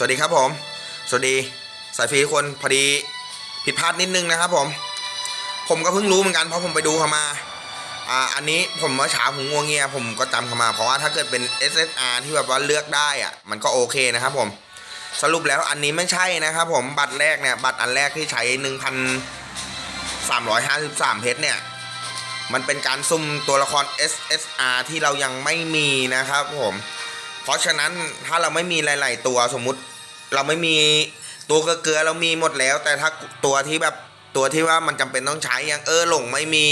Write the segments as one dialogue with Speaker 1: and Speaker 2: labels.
Speaker 1: สวัสดีครับผม สวัสดีสายฟรีทุกคนพอดีผิดพลาดนิดนึงนะครับผม ผมก็เพิ่งรู้เหมือนกันเพราะผมไปดูเขามาอ่าอันนี้ผมเมื่อเช้าผมงวงเงียผมก็จำเขามาเพราะว่าถ้าเกิดเป็น SSR ที่แบบว่าเลือกได้อะมันก็โอเคนะครับผมสรุปแล้วอันนี้ไม่ใช่นะครับผมบัตรแรกเนี่ยบัตรอันแรกที่ใช้ 1,353 เพชรเนี่ยมันเป็นการซุ่มตัวละคร SSR ที่เรายังไม่มีนะครับผม เพราะฉะนั้นถ้าเราไม่มีหลาย ๆ ตัวสมมุติ เราไม่มีตัวเกลือเรามีหมดแล้ว แต่ถ้าตัวที่แบบตัวที่ว่ามันจำเป็นต้องใช้อย่างเออหลงไม่มี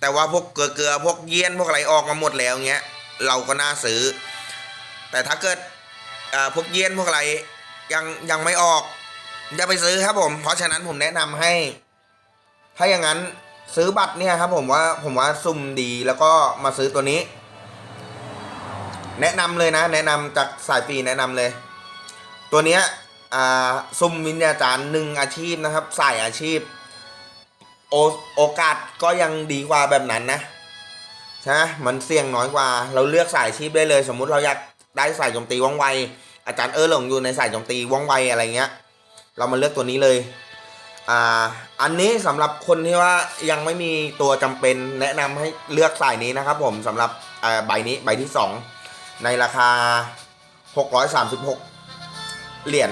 Speaker 1: แต่ว่าพวกเกลือๆพวกเยี่ยนพวกอะไรออกมาหมดแล้วเงี้ยเราก็น่าซื้อ แต่ถ้าเกิดอ่าพวกเยี่ยนพวกอะไรยังยังไม่ออกอย่าไปซื้อครับผม เพราะฉะนั้นผมแนะนำให้ ถ้าอย่างนั้นซื้อบัตรเนี่ยครับ ผมว่าผมว่าซุ่มดีแล้วก็มาซื้อตัวนี้ แนะนำเลยนะ แนะนำจากสายฟรีแนะนำเลย ตัวเนี้ยซุ่มวิญญาจารย์หนึ่งอาชีพนะครับสายอาชีพ โอโอกาสก็ยังดีกว่าแบบนั้นนะใช่ไหมมันเสี่ยงน้อยกว่า เราเลือกสายอาชีพได้เลย สมมุติเราอยากได้สายโจมตีว่องไว อาจารย์เออหลงอยู่ในสายโจมตีว่องไวอะไรเงี้ย เรามาเลือกตัวนี้เลยอ่าอันนี้สำหรับคนที่ว่ายังไม่มีตัวจำเป็นแนะนำให้เลือกสายนี้นะครับ ผมสำหรับใบนี้ใบที่สองในราคา 636 เหรียญ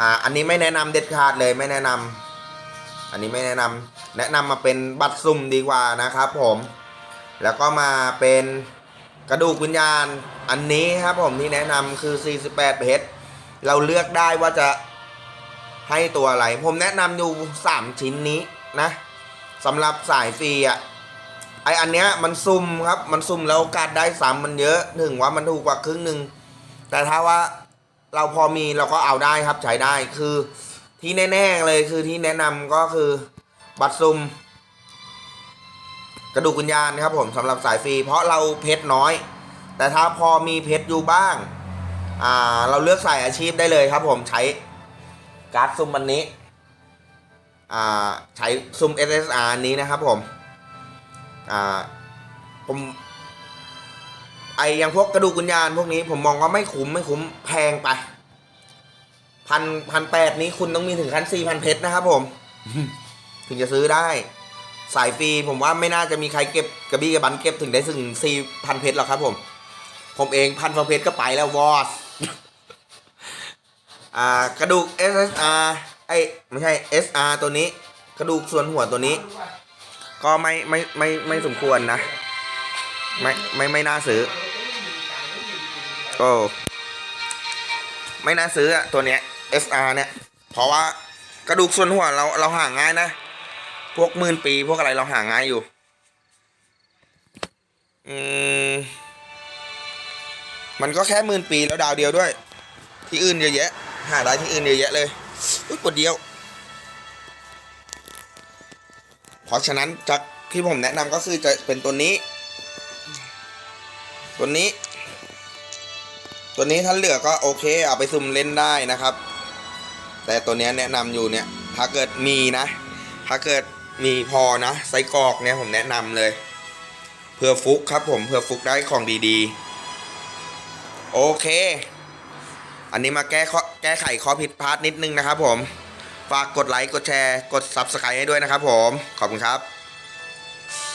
Speaker 1: อ่าอันนี้ไม่แนะนำเด็ดขาดเลยไม่แนะนำอันนี้ไม่แนะนำแนะนำมาเป็นบัตรสุ่มดีกว่านะครับ ผม แล้วก็มาเป็นกระดูกวิญญาณ อันนี้ครับผมที่แนะนำคือ 48เพชรเราเลือกได้ว่าจะให้ตัวอะไร ผมแนะนำอยู่ 3 ชิ้นนี้นะสำหรับสายฟรีอะไออันเนี้ยมันซุ่มครับ มันซุ่มแล้วโอกาสได้ซ้ำมันเยอะ ถึงว่ามันถูกกว่าครึ่งหนึ่งแต่ถ้าว่า เราพอมีเราก็เอาได้ครับใช้ได้คือที่แน่ๆเลยคือที่แนะนำก็คือบัตรซุ่มกระดูกวิญญาณครับผมสำหรับสายฟรีเพราะเราเพชรน้อย แต่ถ้าพอมีเพชรอยู่บ้างอ่าเราเลือกสายอาชีพได้เลยครับผมใช้การ์ดซุ่มอันนี้อ่าใช้ซุ่ม SSR นนี้นะครับผมอ่าผม ไออย่างพวกกระดูกวิญญาณพวกนี้ผมมองว่าไม่คุ้มไม่คุ้มแพงไปพันพันแปดนี้คุณต้องมีถึงขั้นสี่พันเพชรนะครับผม ถึงจะซื้อได้ สายฟรีผมว่าไม่น่าจะมีใครเก็บกระบี้กระบันเก็บถึงได้ถึงสี่พันเพชรหรอกครับผม ผมเองพันเพชรก็ไปแล้ววอสอ่ากระดูก SSR ไอยไม่ใช่ SR ตัวนี้ กระดูกส่วนหัวตัวนี้ ก็ไม่ไม่ไม่ไม่สมควรนะ ไม่ไม่ไม่น่าซื้อ โอ้ไม่น่าซื้ออะตัวเนี้ย SR เนี่ย เพราะว่ากระดูกส่วนหัวเราเราหาง่ายนะ พวกหมื่นปีพวกอะไรเราหาง่ายอยู่ อืม มันก็แค่หมื่นปีแล้วดาวเดียวด้วย ที่อื่นเยอะแยะ หาได้ที่อื่นเยอะแยะเลย อุ๊ยกดเดียว เพราะฉะนั้นจากที่ผมแนะนำก็คือจะเป็นตัวนี้ ตัวนี้ ตัวนี้ถ้าเหลือก็โอเค เอาไปซุ่มเล่นได้นะครับ แต่ตัวนี้แนะนำอยู่เนี่ย ถ้าเกิดมีนะ ถ้าเกิดมีพอนะไส้กรอกเนี่ยผมแนะนำเลยเพื่อฟุกครับผมเพื่อฟุกได้ของดีๆ โอเค อันนี้มาแก้แก้ไขข้อผิดพลาดนิดนึงนะครับผม ฝากกดไลค์กดแชร์ กด Subscribe ให้ด้วยนะครับผม ขอบคุณครับ